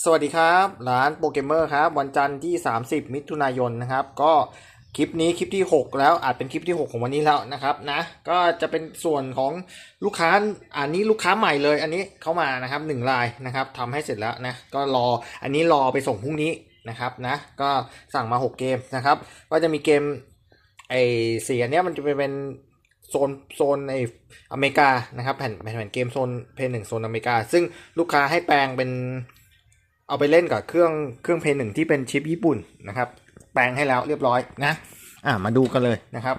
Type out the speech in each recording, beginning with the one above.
สวัสดีครับร้านโปรเกมเมอร์ครับ วันจันทร์ที่ 30 มิถุนายนนะครับ ก็คลิปนี้คลิปที่ 6 แล้วอาจเป็นคลิปที่ 6 ของวันนี้แล้วนะครับนะ ก็จะเป็นส่วนของลูกค้าอันนี้ลูกค้าใหม่เลย อันนี้เข้ามานะครับหนึ่งรายนะครับทำให้เสร็จแล้วนะก็รออันนี้รอไปส่งพรุ่งนี้นะครับนะ ก็สั่งมา 6 เกมนะครับ ก็จะมีเกมไอเสียเนี้ยมันจะเป็นโซนโซนในอเมริกานะครับแผ่นแผ่นแผ่นเกมโซนเพย์หนึ่งโซนอเมริกา ซึ่งลูกค้าให้แปลงเป็น เอาไปเล่นกับเครื่องเครื่องเพย์หนึ่งที่เป็นชิปญี่ปุ่นนะครับ แปลงให้แล้วเรียบร้อยนะอะมาดูกันเลยนะครับ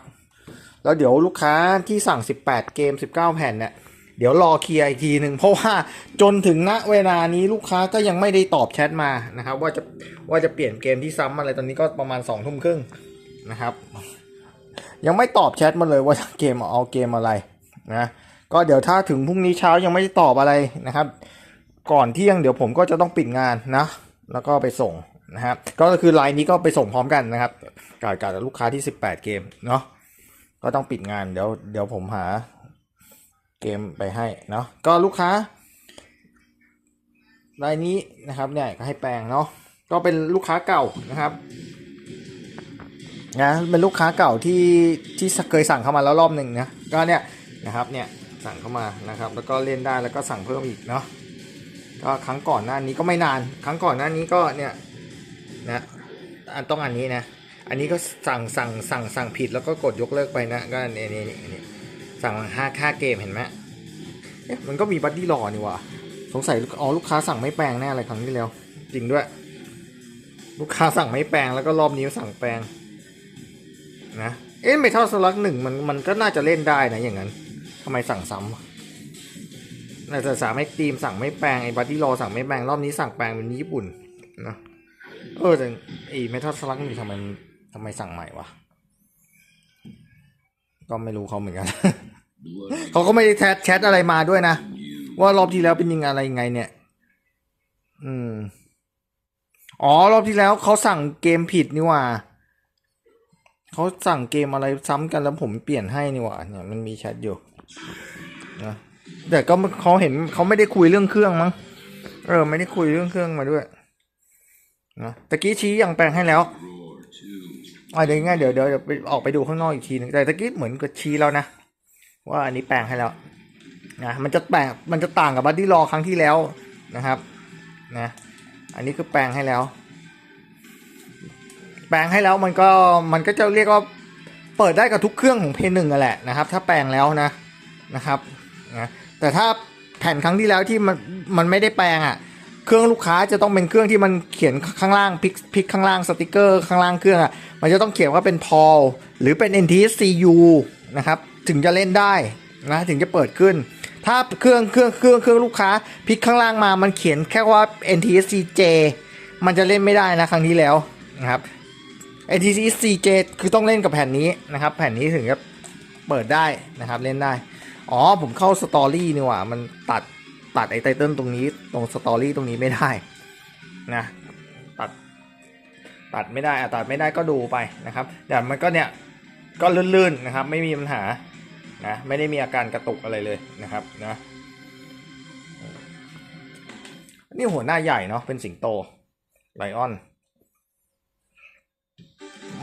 แล้วเดี๋ยวลูกค้าที่สั่ง 18 เกม 19 แผ่นเนี่ยเดี๋ยวรอเคลียร์อีกทีหนึ่งเพราะว่าจนถึงณเวลานี้ลูกค้าก็ยังไม่ได้ตอบแชทมานะครับ ว่าจะว่าจะเปลี่ยนเกมที่ซ้ำอะไรตอนนี้ก็ประมาณ2องทุ่มครึ่งนะครับ ยังไม่ตอบแชทมาเลยว่าเกมเอาเกมอะไรนะก็เดี๋ยวถ้าถึงพรุ่งนี้เช้ายังไม่ได้ตอบอะไรนะครับ ก่อนเที่ยงเดี๋ยวผมก็จะต้องปิดงานนะ แล้วก็ไปส่งนะครับก็คือไลน์นี้ก็ไปส่งพร้อมกันนะครับกับกับลูกค้าที่ 18 เกมเนาะก็ต้องปิดงานเดี๋ยวเดี๋ยวผมหาเกมไปให้เนาะก็ลูกค้ารายนี้นะครับเนี่ยก็ให้แปลงเนาะก็เป็นลูกค้าเก่านะครับนะเป็นลูกค้าเก่าที่ที่เคยสั่งเข้ามาแล้วรอบหนึ่งนะก็เนี่ยนะครับเนี่ยสั่งเข้ามานะครับ แล้วก็เล่นได้แล้วก็สั่งเพิ่มอีกเนาะ ก็ครั้งก่อนหน้านี้ก็ไม่นาน ครั้งก่อนหน้านี้ก็เนี่ยนะอันต้องอันนี้นะ อันนี้ก็สั่งสั่งสั่งสั่งผิดแล้วก็กดยกเลิกไปนะก็เนี่ยนี่นี่นี่สั่งห้าค่าเกมเห็นไหมเอ๊ะมันก็มีบัดดี้รอนี่ว่ะสงสัยอ๋อลูกค้าสั่งไม่แปลงแน่อะไรครั้งที่แล้วจริงด้วย ลูกค้าสั่งไม่แปลงแล้วก็รอบนี้สั่งแปลงนะเอ๊ะเมทัลสลักหนึ่งมันมันก็น่าจะเล่นได้นะอย่างนั้นทำไมสั่งซ้ำ วะน่จะสามให้ทีมสั่งไม่แปลงไอ้บัตตี้รอสั่งไม่แปลงรอบนี้สั่งแปลงเป็นญี่ปุ่นนะเออแต่ไอ้เมทัลสลักนี่ทำไมทำไมสั่งใหม่วะก็ไม่รู้เขาเหมือนกัน เขาก็ไม่ได้แชทแชทอะไรมาด้วยนะ ว่ารอบที่แล้วเป็นยังไงอะไรยังไงเนี่ย อืม อ๋อ รอบที่แล้วเขาสั่งเกมผิดนี่หว่า เขาสั่งเกมอะไรซ้ำกันแล้วผมเปลี่ยนให้นี่หว่าเนี่ยมันมีแชทอยู่นะ แต่ก็เขาเห็นเขาไม่ได้คุยเรื่องเครื่องมั้งเออ ไม่ได้คุยเรื่องเครื่องมาด้วยนะตะกี้ชี้อยังแปลงให้แล้วอะเดี๋ยวง่ายเดี๋ยวเดี๋ยวเดี๋ยวไปออกไปดูข้างนอกอีกทีนึงแต่ตะกี้เหมือนกับชี้แล้วนะว่าอันนี้แปลงให้แล้วนะมันจะแปลงมันจะต่างกับบัดดี้รอครั้งที่แล้วนะครับนะอันนี้คือแปลงให้แล้ว แปลงให้แล้วมันก็มันก็จะเรียกว่าเปิดได้กับทุกเครื่องของเพย์หนึ่งแหละนะครับ ถ้าแปลงแล้วนะนะครับนะ แต่ถ้าแผ่นครั้งที่แล้วที่มันมันไม่ได้แปลงอะ่ะ เครื่องลูกค้าจะต้องเป็นเครื่องที่มันเขียนข้างล่างพิกพิกข้างล่างสติกเกอร์ข้างล่างเครื่องอะ่ะ มันจะต้องเขียนว่าเป็น PAL หรือเป็น NTSCU นะครับ ถึงจะเล่นได้นะถึงจะเปิดขึ้น ถ้าเครื่องเครื่องเครื่องเครื่องลูกค้าพิกข้างล่างมา มันเขียนแค่ว่า NTSCJ มันจะเล่นไม่ได้นะครั้งที่แล้วนะครับ NTSCJ คือต้องเล่นกับแผ่นนี้นะครับ แผ่นนี้ถึงจะเปิดได้นะครับเล่นได้ อ๋อผมเข้าสตอรี่นี่หว่ามันตัดตัดไอ้ไตเติลตรงนี้ตรงสตอรี่ตรงนี้ไม่ได้นะตัดตัดไม่ได้อะตัดไม่ได้ก็ดูไปนะครับแต่มันก็เนี่ยก็ลื่นๆนะครับ ไม่มีปัญหานะไม่ได้มีอาการกระตุกอะไรเลยนะครับนะนี่หัวหน้าใหญ่เนาะเป็นสิงโตไลออน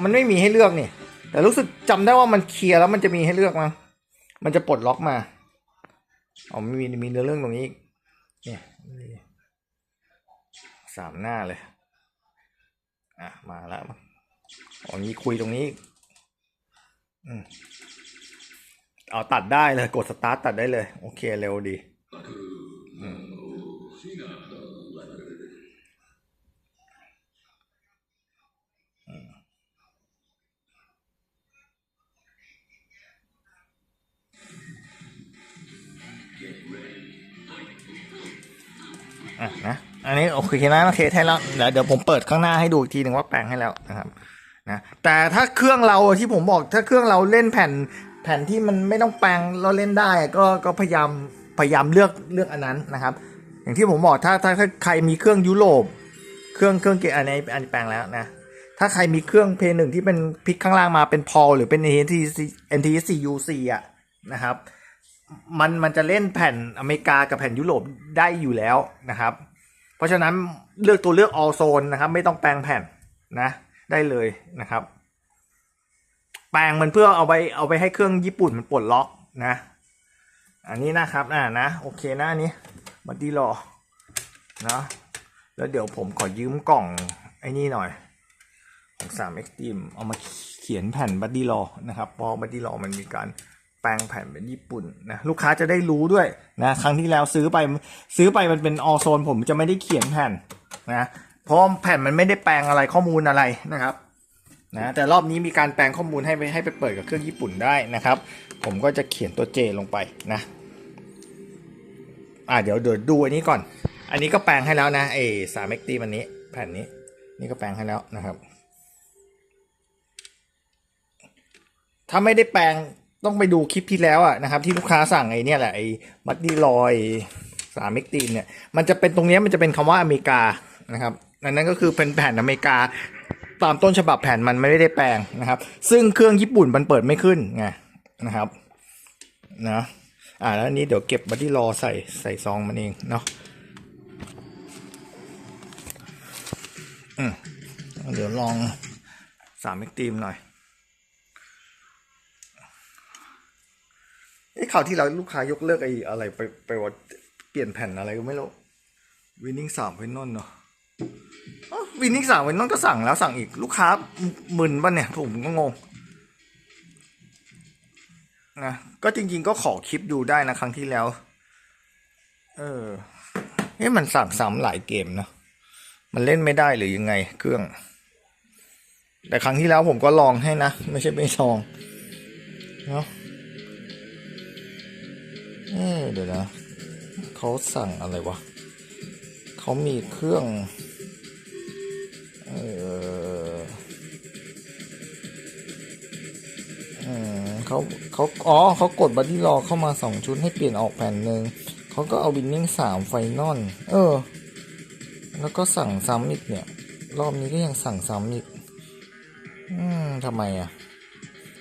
มันไม่มีให้เลือกนี่ แต่รู้สึกจำได้ว่ามันเคลียร์แล้วมันจะมีให้เลือกมั้ง มันจะปลดล็อกมาอ๋อมีมีเนื้อเรื่องตรงนี้อีกเนี่ยสามหน้าเลย อะ มาแล้วอ๋อนี้คุยตรงนี้ อืมเอาตัดได้เลย กดสตาร์ทตัดได้เลย โอเคเร็วดี อืม อะนะอันนี้โอเคนะโอเคให้แล้วเดี๋ยวเดี๋ยวผมเปิดข้างหน้าให้ดูอีกทีหนึ่งว่าแปลงให้แล้วนะครับนะแต่ถ้าเครื่องเราที่ผมบอกถ้าเครื่องเราเล่นแผ่นแผ่นที่มันไม่ต้องแปลงเราเล่นได้ก็ก็พยายามพยายามเลือกเลือกอันนั้นนะครับ อย่างที่ผมบอกถ้าถ้าถ้าใครมีเครื่องยุโรปเครื่องเครื่องเกอันนี้อันนี้แปลงแล้วนะถ้าใครมีเครื่องเพย์หนึ่งที่เป็นพลิกข้างล่างมาเป็นพอลหรือเป็น NTC NTC UC อะนะครับ มันมันจะเล่นแผ่นอเมริกากับแผ่นยุโรปได้อยู่แล้วนะครับ เพราะฉะนั้นเลือกตัวเลือก all zone นะครับ ไม่ต้องแปลงแผ่นนะ ได้เลยนะครับ แปลงมันเพื่อเอาไปเอาไปให้เครื่องญี่ปุ่นมันปลดล็อกนะ อันนี้นะครับอ่านะโอเคนะอันนี้บัดดี้รอนะแล้วเดี๋ยวผมขอยืมกล่องไอ้นี่หน่อยของ3 Extreme เอามาเขียนแผ่นบัดดี้รอนะครับเพราะบัดดี้รอมันมีการ แปลงแผ่นเป็นญี่ปุ่นนะลูกค้าจะได้รู้ด้วยนะครั้งที่แล้วซื้อไปซื้อไปมันเป็นออโซนผมจะไม่ได้เขียนแผ่นนะเพราะแผ่นมันไม่ได้แปลงอะไรข้อมูลอะไรนะครับนะแต่รอบนี้มีการแปลงข้อมูลให้ไปให้ไปเปิดกับเครื่องญี่ปุ่นได้นะครับ ผมก็จะเขียนตัว J ลงไปนะอ่าเดี๋ยวเดี๋ยวดูอันนี้ก่อน อันนี้ก็แปลงให้แล้วนะไอ้สามเอ็กตีมันนี้ แผ่นนี้ นี่ก็แปลงให้แล้วนะครับ ถ้าไม่ได้แปลง ต้องไปดูคลิปที่แล้วอะนะครับที่ลูกค้าสั่งไอ้นี่แหละไอ้มัดดี้ลอยสามเอ็กตีเนี่ยมันจะเป็นตรงนี้มันจะเป็นคำว่าอเมริกานะครับอันนั้นก็คือเป็นแผ่นอเมริกาตามต้นฉบับแผ่นมันไม่ได้แปลงนะครับ ซึ่งเครื่องญี่ปุ่นมันเปิดไม่ขึ้นไงนะครับนะอ่าแล้วนี้เดี๋ยวเก็บบัดดี้รอใส่ใส่ซองมันเองเนาะอืมเดี๋ยวลองสามเอ็กตีมหน่อย อ้ข่าวที่เราลูกค้ายกเลิกไอ้อะไรไปไปว่าเปลี่ยนแผ่นอะไรก็ไม่รู้วินนิ่งสามไฟนอลเนาะวินนิ่งสั่งวินนอนก็สั่งแล้วสั่งอีกลูกค้ามึนป่ะเนี่ยผมก็งงนะก็จริง ๆ ก็ขอคลิปดูได้นะครั้งที่แล้ว เออเฮ้มันสั่งซ้ำหลายเกมเนาะมันเล่นไม่ได้หรือยังไง เครื่อง แต่ครั้งที่แล้วผมก็ลองให้นะ ไม่ใช่ไม่ลองเนาะ เออเดี๋ยวนะเขาสั่งอะไรวะเขามีเครื่องเออเขาเขาอ๋อเขากดบัดดี้รอเข้ามาสองชุดให้เปลี่ยนออกแผ่นหนึ่งเขาก็เอาวินนิ่งสามไฟนอลเออ แล้วก็สั่งซ้ำอีกเนี่ย รอบนี้ก็ยังสั่งซ้ำอีก อืมทำไมอะ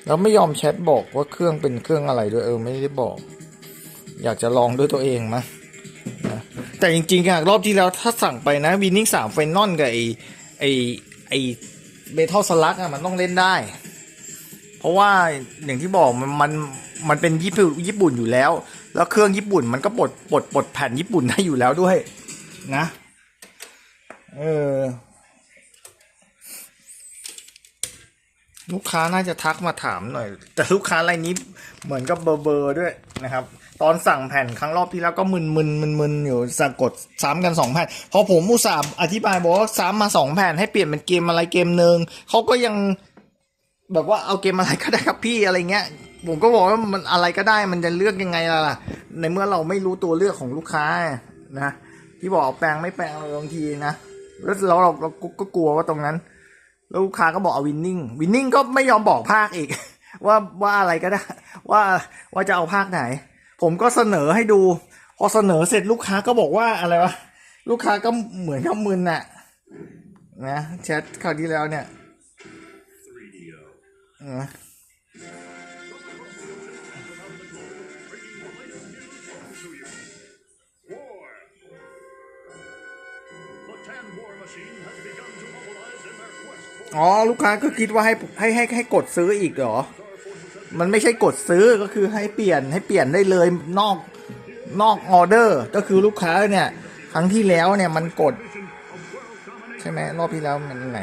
แล้วไม่ยอมแชทบอกว่าเครื่องเป็นเครื่องอะไรด้วยเออ ไม่ได้บอก อยากจะลองด้วยตัวเองมะแต่จริงๆอะรอบที่แล้วถ้าสั่งไปนะวินนิ่งสามไฟนอลกับไอไอไอเบทัลสลักอะมันต้องเล่นได้ เพราะว่าอย่างที่บอกมันมันมันเป็นญี่ปุ่นญี่ปุ่นอยู่แล้ว แล้วเครื่องญี่ปุ่นมันก็ปลดปลดปลดแผ่นญี่ปุ่นได้อยู่แล้วด้วย นะเออลูกค้าน่าจะทักมาถามหน่อย แต่ลูกค้ารายนี้เหมือนกับเบอร์เบอร์ด้วยนะครับ ตอนสั่งแผ่นครั้งรอบที่แล้วก็มึนมึนมึนมึนอยู่สะกดซ้ำกันสองแผ่นพอผมอุตส่าห์อธิบายบอกว่าซ้ำมาสองแผ่นให้เปลี่ยนเป็นเกมอะไรเกมหนึ่งเขาก็ยังแบบว่าเอาเกมอะไรก็ได้ครับพี่อะไรเงี้ย ผมก็บอกว่ามันอะไรก็ได้มันจะเลือกยังไงล่ะ ในเมื่อเราไม่รู้ตัวเลือกของลูกค้านะที่บอกแปลงไม่แปลงบางทีนะแล้วเราเราเราก็กลัวว่าตรงนั้นแล้วลูกค้าก็บอกเอาวินนิ่งวินนิ่งก็ไม่ยอมบอกภาคอีก ว่าว่าอะไรก็ได้ ว่าว่าจะเอาภาคไหน ผมก็เสนอให้ดู พอเสนอเสร็จลูกค้าก็บอกว่าอะไรวะลูกค้าก็เหมือนกับมึนน่ะ นะแชทคราวที่แล้วเนี่ยนะอ๋อ ลูกค้าก็คิดว่าให้ให้ให้ให้กดซื้ออีกเหรอ มันไม่ใช่กดซื้อก็คือให้เปลี่ยนให้เปลี่ยนได้เลยนอกนอกออเดอร์ ก็คือลูกค้าเนี่ย ครั้งที่แล้วเนี่ยมันกด ใช่ไหมรอบที่แล้วมันยังไง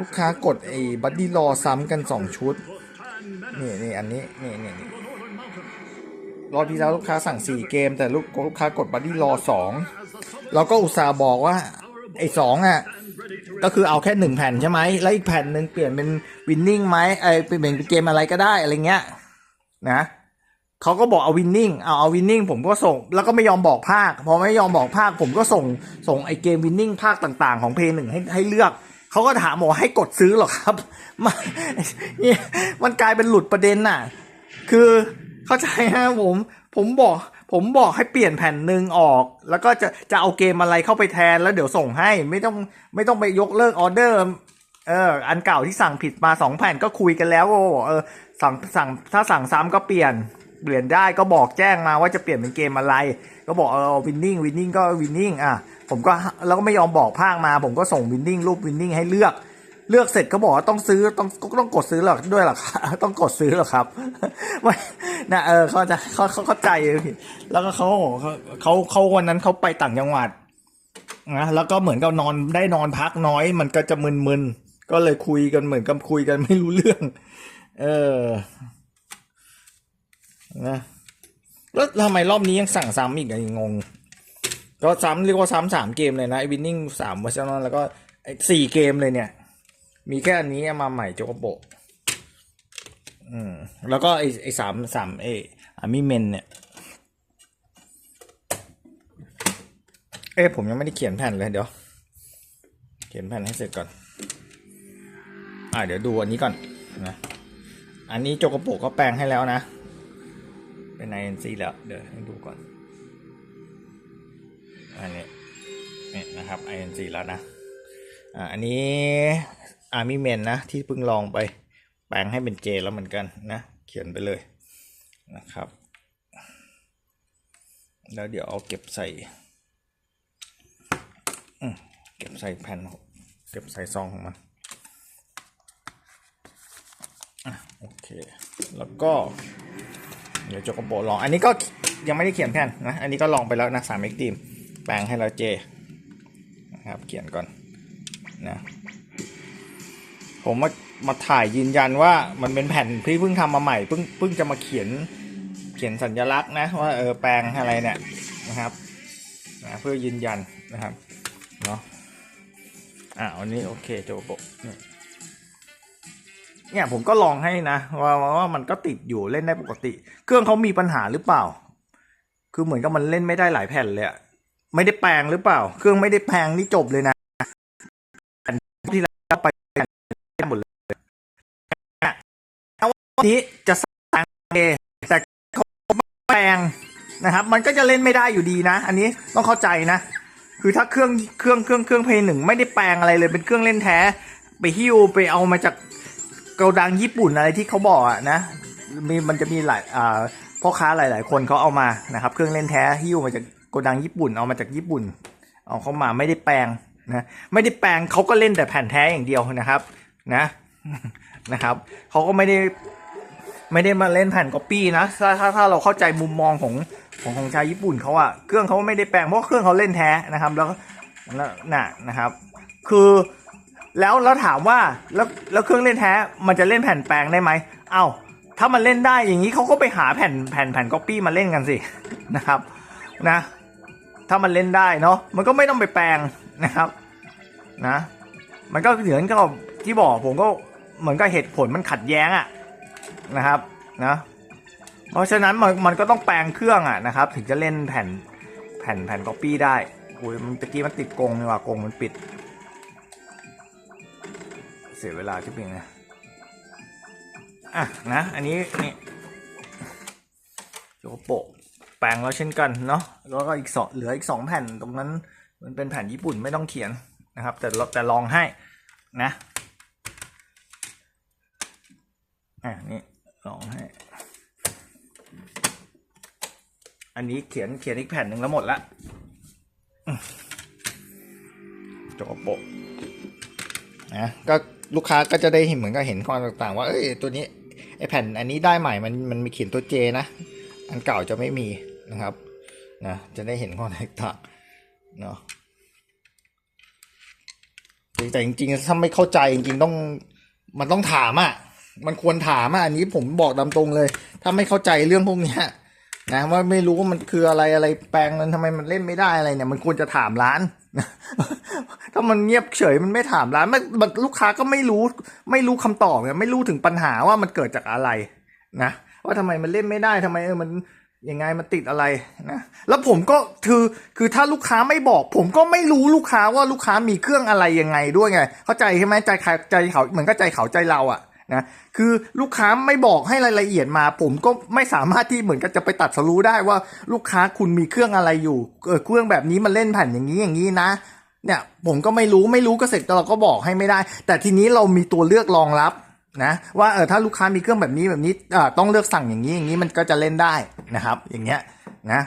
ลูกค้ากดไอ้บัดดี้รอซ้ำกันสองชุด นี่นี่อันนี้นี่นี่นี่รอบที่แล้วลูกค้าสั่งสี่เกม แต่ลูกลูกค้ากดบัดดี้รอสองเราก็อุตส่าห์บอกว่า ไอ้สองอะ ก็คือเอาแค่หนึ่งแผ่นใช่ไหมแล้วอีกแผ่นหนึ่งเปลี่ยนเป็นวินนิ่งไหมไอเป็นเป็นเกมอะไรก็ได้อะไรเงี้ย นะเขาก็บอกเอาวินนิ่งเอาเอาวินนิ่งผมก็ส่ง แล้วก็ไม่ยอมบอกภาคพอไม่ยอมบอกภาค ผมก็ส่งส่งไอเกมวินนิ่งภาคต่างๆ ของเพย์หนึ่งให้ให้เลือกเขาก็ถามบอกให้กดซื้อหรอครับมันนี่มันกลายเป็นหลุดประเด็นน่ะ คือเข้าใจฮะผม ผมบอก ผมบอกให้เปลี่ยนแผ่นหนึ่งออก แล้วก็จะจะเอาเกมอะไรเข้าไปแทนแล้วเดี๋ยวส่งให้ไม่ต้องไม่ต้องไปยกเลิกออเดอร์เอออันเก่าที่สั่งผิดมาสองแผ่นก็คุยกันแล้วว่าบอกเออสั่งสั่งถ้าสั่งซ้ำก็เปลี่ยนเปลี่ยนได้ก็บอกแจ้งมาว่าจะเปลี่ยนเป็นเกมอะไร ก็บอกเออวินนิ่งวินนิ่งก็วินนิ่งอะผมก็แล้วก็ไม่ยอมบอกภาคมา ผมก็ส่งวินนิ่งรูปวินนิ่งให้เลือก เลือกเสร็จก็บอกว่าต้องซื้อต้องก็ต้องกดซื้อหรอกด้วยหรอครับต้องกดซื้อหรอครับไม่นะเออเขาจะเขาเขาเข้าใจแล้วก็เขาเขาเขาวันนั้นเขาไปต่างจังหวัดนะแล้วก็เหมือนกับนอนได้นอนพักน้อย มันก็จะมึนๆก็เลยคุยกันเหมือนกับคุยกันไม่รู้เรื่อง เออนะแล้วทำไมรอบนี้ยังสั่งซ้ำอีกอะงง ก็ซ้ำเรียกว่าซ้ำสามเกมเลยนะไอ้วินนิ่งสามเวอร์ชันแล้วก็ไอสี่เกมเลยเนี่ย มีแค่อันนี้มาใหม่โจโกโบะอืมแล้วก็ไอ้ไอ้สามสามเออามิเมนเนี่ย เอ้ผมยังไม่ได้เขียนแผ่นเลยเดี๋ยว เขียนแผ่นให้เสร็จก่อน อ่าเดี๋ยวดูอันนี้ก่อนนะอันนี้โจโกโปะก็แปลงให้แล้วนะ เป็น INC แล้ว เดี๋ยวให้ดูก่อน อันนี้นี่นะครับ INC แล้วนะ อ่า อันนี้ Army Men นะ ที่เพิ่งลองไป แปลงให้เป็น J แล้วเหมือนกันนะ เขียนไปเลยนะครับ แล้วเดี๋ยวเอาเก็บใส่เก็บใส่แผ่นเก็บใส่ซองของมันอโอเค แล้วก็ เดี๋ยวจกโปลอง อันนี้ก็ยังไม่ได้เขียนแผ่นนะ อันนี้ก็ลองไปแล้วนะสามเอ็กตีมแปลงให้เราเจนะครับ เขียนก่อนนะ ผมมามาถ่ายยืนยันว่ามันเป็นแผ่นที่เพิ่งทำมาใหม่เพิ่งเพิ่งจะมาเขียนเขียนสัญลักษณ์นะว่าเออแปลงอะไรเนี่ยนะครับนะเพื่อยืนยันนะครับเนาะอ่าวันนี้โอเคโจโปะเนี่ยผมก็ลองให้นะว่าว่าว่ามันก็ติดอยู่เล่นได้ปกติ เครื่องเขามีปัญหาหรือเปล่า คือเหมือนกับมันเล่นไม่ได้หลายแผ่นเลยอะไม่ได้แปลงหรือเปล่า เครื่องไม่ได้แปลงนี่จบเลยนะแผ่นที่แล้วไปแผ่นหมดเลยถ้าวั นี้จะสั่งเอแต่เขาไม่แปลงนะครับ มันก็จะเล่นไม่ได้อยู่ดีนะ อันนี้ต้องเข้าใจนะ คือถ้าเครื่องเครื่องเครื่องเครื่องเพย์หนึ่งไม่ได้แปลงอะไรเลยเป็นเครื่องเล่นแท้ ไปฮิ้วไปเอามาจากโกดังญี่ปุ่นอะไรที่เขาบอกอะนะมีมันจะมีหลายอ่าพ่อค้าหลาย ๆ คนเขาเอามานะครับ เครื่องเล่นแท้หิ้วมาจากโกดังญี่ปุ่นเอามาจากญี่ปุ่น เอาเข้ามาไม่ได้แปลงนะไม่ได้แปลงเขาก็เล่นแต่แผ่นแท้อย่างเดียวนะครับ นะนะครับเขาก็ไม่ได้ ไม่ได้มาเล่นแผ่นก๊อปปี้นะถ้าถ้าถ้าเราเข้าใจมุมมองของของของชาวญี่ปุ่นเขาอะเครื่องเขาไม่ได้แปลงเพราะเครื่องเขาเล่นแท้นะครับ แล้วแล้วน่ะนะครับ คือแล้วแล้วถามว่าแล้วแล้วเครื่องเล่นแท้มันจะเล่นแผ่นแปลงได้ไหมเอ้าถ้ามันเล่นได้อย่างนี้เขาก็ไปหาแผ่นแผ่นแผ่นก๊อปปี้มาเล่นกันสินะครับนะถ้ามันเล่นได้เนาะมันก็ไม่ต้องไปแปลงนะครับนะมันก็เหมือนกับที่บอกผมก็เหมือนกับเหตุผลมันขัดแย้งอะ นะครับนะเพราะฉะนั้นมันมันก็ต้องแปลงเครื่องอะนะครับ ถึงจะเล่นแผ่นแผ่นแผ่นก๊อปปี้ได้อุ้ยมันตะกี้มันติดกงนี่ว่ากงมันปิด เสียเวลาที่เป็นไงอะนะ อันนี้นี่โยโปะแปลงแล้วเช่นกันเนาะแล้วก็อีกสองเหลืออีกสองแผ่นตรงนั้นมันเป็นแผ่นญี่ปุ่นไม่ต้องเขียนนะครับ แต่เราแต่ลองให้นะอะนี่ ลองให้ อันนี้เขียนเขียนอีกแผ่นหนึ่งแล้วหมดละอืมโจโปะนะก็ลูกค้าก็จะได้เห็นเหมือนกับเห็นความต่างๆ ว่าเอ้ยตัวนี้ไอแผ่นอันนี้ได้ใหม่มันมันมีเขียนตัวเจนะอันเก่าจะไม่มีนะครับนะจะได้เห็นความแตกต่างเนาะแต่จริงๆถ้าไม่เข้าใจจริงๆต้องมันต้องถามอะ มันควรถามอะอันนี้ผมบอกตามตรงเลย ถ้าไม่เข้าใจเรื่องพวกเนี้ยนะว่าไม่รู้ว่ามันคืออะไรอะไรแปลงนั้นทำไมมันเล่นไม่ได้อะไรเนี่ย มันควรจะถามร้าน ถ้ามันเงียบเฉยมันไม่ถามร้านมันมันลูกค้าก็ไม่รู้ ไม่รู้คำตอบเนี่ยไม่รู้ถึงปัญหาว่ามันเกิดจากอะไรนะว่าทำไมมันเล่นไม่ได้ทำไมเออมันยังไงมันติดอะไรนะแล้วผมก็คือคือถ้าลูกค้าไม่บอก ผมก็ไม่รู้ลูกค้าว่าลูกค้ามีเครื่องอะไรยังไงด้วยไง เข้าใจใช่ไหมใจใครใจเขาเหมือนก็ใจเขาใจเราอะ นะคือลูกค้าไม่บอกให้รายละเอียดมา ผมก็ไม่สามารถที่เหมือนกับจะไปตัดสรู้ได้ว่าลูกค้าคุณมีเครื่องอะไรอยู่เครื่องแบบนี้มันเล่นแผ่นอย่างนี้อย่างนี้นะเนี่ยผมก็ไม่รู้ไม่รู้ก็เสร็จเราก็บอกให้ไม่ได้ แต่ทีนี้เรามีตัวเลือกรองรับนะว่าเออถ้าลูกค้ามีเครื่องแบบนี้แบบนี้ต้องเลือกสั่งอย่างนี้อย่างนี้มันก็จะเล่นได้นะครับ อย่างเงี้ยนะ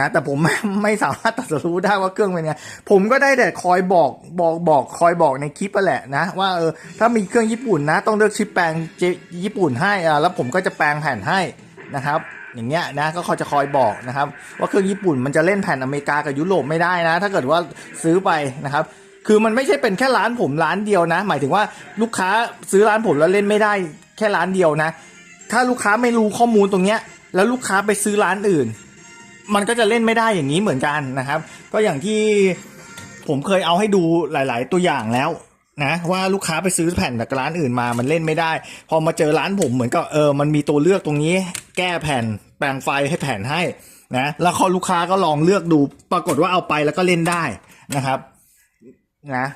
นะแต่ผมไม่สามารถตัดสู้ได้ว่าเครื่องเป็นไงผมก็ได้แต่คอยบอกบอกบอกคอยบอกในคลิปไปแหละนะ ว่าเออถ้ามีเครื่องญี่ปุ่นนะ ต้องเลือกชิปแปลงญี่ปุ่นให้อ่าแล้วผมก็จะแปลงแผ่นให้นะครับ อย่างเงี้ยนะก็เขาจะคอยบอกนะครับ ว่าเครื่องญี่ปุ่นมันจะเล่นแผ่นอเมริกากับยุโรปไม่ได้นะ ถ้าเกิดว่าซื้อไปนะครับคือมันไม่ใช่เป็นแค่ร้านผมร้านเดียวนะ หมายถึงว่าลูกค้าซื้อร้านผมแล้วเล่นไม่ได้แค่ร้านเดียวนะ ถ้าลูกค้าไม่รู้ข้อมูลตรงเนี้ย แล้วลูกค้าไปซื้อร้านอื่น มันก็จะเล่นไม่ได้อย่างนี้เหมือนกันนะครับ ก็อย่างที่ผมเคยเอาให้ดูหลาย ๆ ตัวอย่างแล้วนะว่าลูกค้าไปซื้อแผ่นจากร้านอื่นมามันเล่นไม่ได้ พอมาเจอร้านผมเหมือนกับเออมันมีตัวเลือกตรงนี้ แก้แผ่นแปลงไฟให้แผ่นให้นะแล้วเขาลูกค้าก็ลองเลือกดู ปรากฏว่าเอาไปแล้วก็เล่นได้นะครับนะ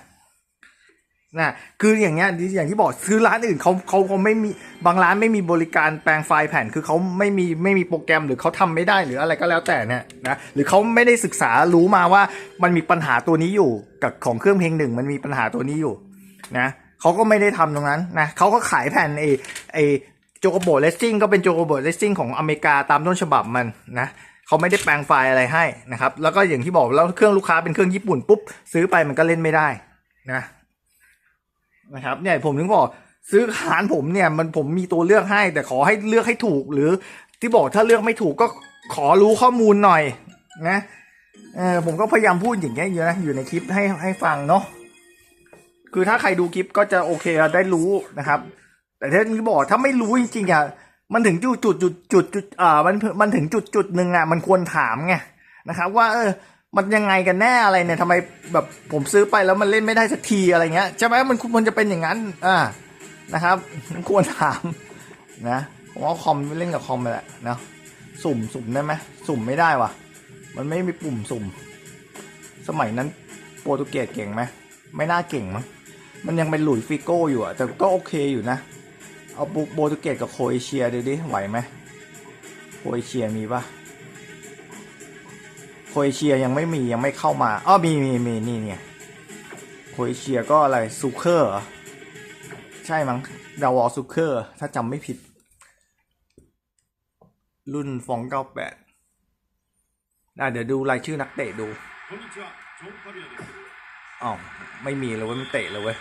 นะคืออย่างเงี้ยอย่างที่บอกซื้อร้านอื่นเขาเขาเขาไม่มีบางร้านไม่มีบริการแปลงไฟล์แผ่นคือเขาไม่มีไม่มีโปรแกรมหรือเขาทำไม่ได้หรืออะไรก็แล้วแต่เนี่ยนะหรือเขาไม่ได้ศึกษารู้มาว่ามันมีปัญหาตัวนี้อยู่กับของเครื่องเพลงหนึ่งมันมีปัญหาตัวนี้อยู่นะเขาก็ไม่ได้ทำตรงนั้นนะเขาก็ขายแผ่นไอไอโจโกโบเลสซิ่งก็เป็นโจโกโบเลสซิ่งของอเมริกาตามต้นฉบับมันนะเขาไม่ได้แปลงไฟล์อะไรให้นะครับแล้วก็อย่างที่บอกแล้วเครื่องลูกค้าเป็นเครื่องญี่ปุ่นปุ๊บซื้อไปมันก็เล่นไม่ได้นะ นะครับเนี่ยผมถึงบอกซื้อร้านผมเนี่ยมันผมมีตัวเลือกให้ แต่ขอให้เลือกให้ถูกหรือที่บอกถ้าเลือกไม่ถูกก็ขอรู้ข้อมูลหน่อยนะเออผมก็พยายามพูดอย่างเงี้ยอยู่นะอยู่ในคลิปให้ให้ฟังเนาะคือถ้าใครดูคลิปก็จะโอเคได้รู้นะครับ แต่ถ้าที่บอกถ้าไม่รู้จริงๆอะมันถึงจุดจุดจุดจุดจุดอ่ามันมันถึงจุดจุดหนึ่งอะมันควรถามไงนะครับ ว่าเออ มันยังไงกันแน่อะไรเนี่ยทำไมแบบผมซื้อไปแล้วมันเล่นไม่ได้สักทีอะไรเงี้ยใช่ไหมมันควรจะเป็นอย่างนั้น อ่านะครับ ควรถามนะผมว่าคอมเล่นกับคอมไปแหละเนาะสุ่มสุ่มได้ไหมสุ่มไม่ได้ว่ะมันไม่มีปุ่มสุ่ม สมัยนั้นโปรตุเกสเก่งไหมไม่น่าเก่งมั้งมันยังเป็นหลุยฟิโก้อยู่อะแต่ก็โอเคอยู่นะ เอาโปรตุเกสกับโคเอเชียดูดิไหวไหมโคเอเชียมีปะ โคเอเชียยังไม่มียังไม่เข้ามาอ้อมีมีมีนี่เนี่ยโคเอเชียก็อะไรซูเคอร์ใช่มั้งดาวอซูเคอร์ถ้าจำไม่ผิด รุ่นฟองเก้าแปดเดี๋ยวดูรายชื่อนักเตะดูอ๋อไม่มีเลยเว้ยมันเตะเลยเว้ย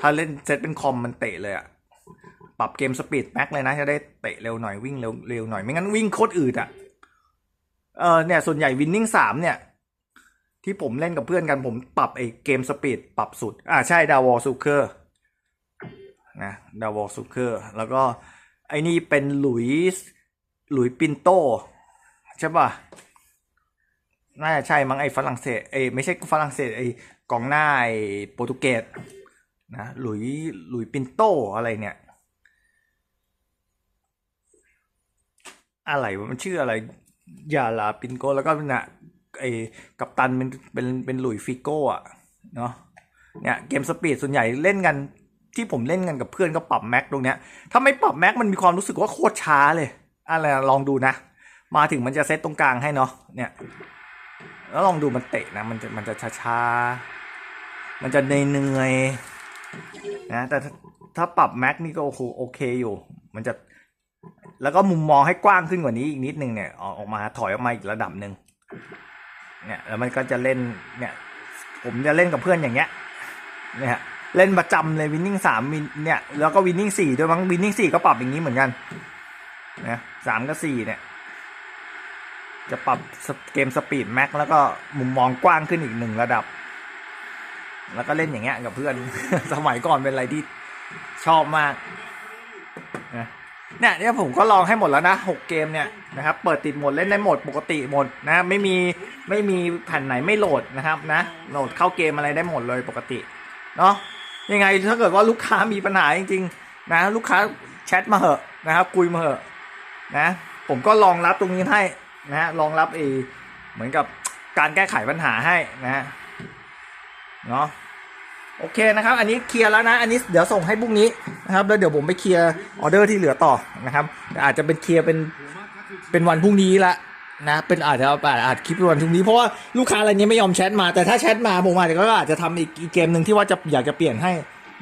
ถ้าเล่นเซตเป็นคอมมันเตะเลยอะปรับเกมสปีดแม็กเลยนะจะได้เตะเร็วหน่อยวิ่งเร็วเร็วหน่อยไม่งั้นวิ่งโคตรอืดอะ เออเนี่ยส่วนใหญ่วินนิ่งสามเนี่ย ที่ผมเล่นกับเพื่อนกันผมปรับไอ้เกมสปีดปรับสุด อ่าใช่ดาวอลซูเคอร์นะดาวอลซูเคอร์แล้วก็ไอ้นี่เป็นหลุยส์หลุยปินโตใช่ป่ะน่าจะใช่มั้งไอ้ฝรั่งเศสเอ้ไม่ใช่ฝรั่งเศสไอ้กองหน้าไอ้โปรตุเกสนะหลุยหลุยปินโตอะไรเนี่ย อะไรวะมันชื่ออะไร ยาลาปินโกแล้วก็น่ะไอ้กัปตันเป็นเป็นเป็นหลุยฟิโก้อะเนาะเนี่ยเกมสปีดส่วนใหญ่เล่นกันที่ผมเล่นกันกับเพื่อนก็ปรับแม็กตรงเนี้ยถ้าไม่ปรับแม็กมันมีความรู้สึกว่าโคตรช้าเลยอะไรลองดูนะ มาถึงมันจะเซตตรงกลางให้เนาะเนี่ยแล้วลองดูมันเตะนะมันจะมันจะช้าๆมันจะเหนื่อยๆนะแต่ถ้าปรับแม็กนี่ก็โอเคโอเคอยู่ มันจะ แล้วก็มุมมองให้กว้างขึ้นกว่านี้อีกนิดนึงเนี่ยออกออกมาถอยออกมาอีกระดับหนึ่งเนี่ยแล้วมันก็จะเล่นเนี่ยผมจะเล่นกับเพื่อนอย่างเงี้ยเนี่ยเล่นประจำเลยวินนิ่งสามวินเนี่ยแล้วก็วินนิ่งสี่ด้วยมั้งวินนิ่งสี่ก็ปรับอย่างนี้เหมือนกันนะสามกับสี่เนี่ย จะปรับเกมสปีดแม็กแล้วก็มุมมองกว้างขึ้นอีกหนึ่งระดับ แล้วก็เล่นอย่างเงี้ยกับเพื่อน สมัยก่อนเป็นอะไรที่ชอบมากนะ เนี่ยเนี่ยผมก็ลองให้หมดแล้วนะหกเกมเนี่ยนะครับเปิดติดหมดเล่นได้หมดปกติหมดนะไม่มีไม่มีแผ่นไหนไม่โหลดนะครับนะโหลดเข้าเกมอะไรได้หมดเลยปกติเนาะยังไงถ้าเกิดว่าลูกค้ามีปัญหาจริงๆนะลูกค้าแชทมาเหอะนะครับคุยมาเหอะนะผมก็ลองรับตรงนี้ให้นะฮะรองรับเอเหมือนกับการแก้ไขปัญหาให้นะฮะเนาะ โอเคนะครับ อันนี้เคลียร์แล้วนะ อันนี้เดี๋ยวส่งให้พรุ่งนี้นะครับ แล้วเดี๋ยวผมไปเคลียร์ออเดอร์ที่เหลือต่อนะครับ อาจจะเป็นเคลียร์เป็นเป็นวันพรุ่งนี้ละนะ เป็นอาจจะอาจอาจคลิปเป็นวันพรุ่งนี้เพราะว่าลูกค้ารายนี้ไม่ยอมแชทมา แต่ถ้าแชทมาผมอาจจะก็อาจจะทำอีกอีกเกมหนึ่งที่ว่าจะอยากจะเปลี่ยนให้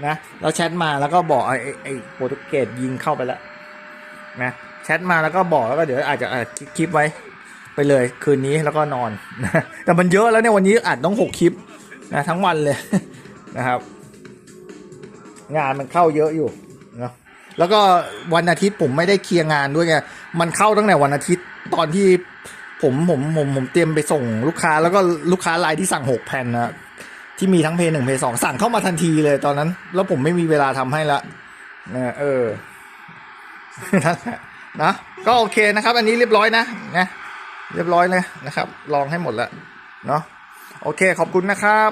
นะ แล้วแชทมาแล้วก็บอกไอ้ไอ้โปรตุเกสยิงเข้าไปแล้วนะแชทมาแล้วก็บอกแล้วก็เดี๋ยวอาจจะคลิปไว้ไปเลยคืนนี้แล้วก็นอนนะแต่มันเยอะแล้วเนี่ยวันนี้อัดต้องหกคลิปนะทั้งวันเลย นะครับ งานมันเข้าเยอะอยู่เนาะแล้วก็วันอาทิตย์ผมไม่ได้เคลียร์งานด้วยไงมันเข้าตั้งแต่วันอาทิตย์ตอนที่ผมผมผมผมเตรียมไปส่งลูกค้าแล้วก็ลูกค้ารายที่สั่งหกแผ่นนะที่มีทั้งเพย์หนึ่งเพย์สองสั่งเข้ามาทันทีเลยตอนนั้น แล้วผมไม่มีเวลาทำให้ละนะเออนะนะก็โอเคนะครับ อันนี้เรียบร้อยนะนะเรียบร้อยเลยนะครับ ลองให้หมดแล้วเนาะโอเคขอบคุณนะครับ